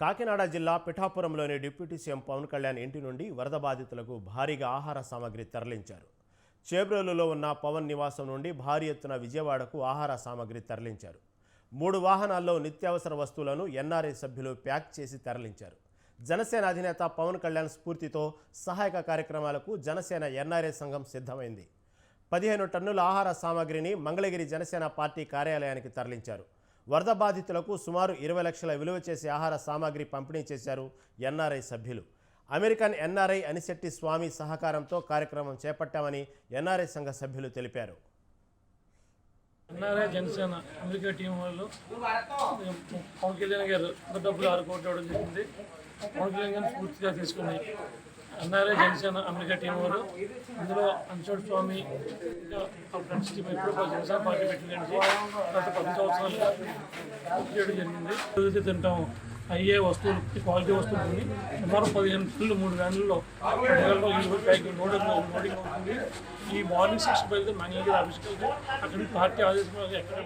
కాకినాడ జిల్లా పిఠాపురంలోని deputy CM Pawan Kalyan ఇంటి నుండి వరద బాధితులకు భారీగా ఆహార సామాగ్రి తరలించారు. చేబ్రోలులో ఉన్న పవన్ నివాసం నుండి భారీ ఎత్తున విజయవాడకు ఆహార సామగ్రి తరలించారు. మూడు వాహనాల్లో నిత్యావసర వస్తువులను ఎన్ఆర్ఐ సభ్యులు ప్యాక్ చేసి తరలించారు. జనసేన అధినేత పవన్ కళ్యాణ్ స్ఫూర్తితో సహాయక కార్యక్రమాలకు జనసేన ఎన్ఆర్ఐ సంఘం సిద్ధమైంది. పదిహేను టన్నుల ఆహార సామాగ్రిని మంగళగిరి జనసేన పార్టీ కార్యాలయానికి తరలించారు. వరద బాధితులకు సుమారు ఇరవై లక్షల విలువ చేసే ఆహార సామాగ్రి పంపిణీ చేశారు ఎన్ఆర్ఐ సభ్యులు. అమెరికన్ ఎన్ఆర్ఐ అనిశెట్టి స్వామి సహకారంతో కార్యక్రమం చేపట్టామని ఎన్ఆర్ఐ సంఘ సభ్యులు తెలిపారు. ఎన్ఆర్ఐ జనసేన అమెరికా టీం వాళ్ళు పవన్ కళ్యాణ్ గారు డబ్బులు ఆరు కోట్లు ఇవ్వడం జరిగింది. పవన్ కళ్యాణ్ గారిని పూర్తిగా తీసుకున్నాయి ఎన్ఆర్ఐ జనసేన అమెరికా టీం వారు ఇందులో అంశోడ్ స్వామి ఫ్రెండ్స్ టీం ఎప్పుడు జనసేన పార్టీ పెట్టిందండి గత పది సంవత్సరాలుగా చేయడం జరిగింది. ఏదైతే తింటాం. అయ్యే వస్తువులు క్వాలిటీ వస్తువులు ఉంది. సుమారు పదిహేను పిల్లలు మూడు వ్యాన్లలో పదివేలలో ఇరవై ప్యాకింగ్ లోడింగ్ లోడింగ్ అవుతుంది ఈ మార్నింగ్ సిక్స్ బయలుదేరి మంగళగిరి ఆఫీస్కి వెళ్తే అక్కడి పార్టీ ఆదేశం ఎక్కడ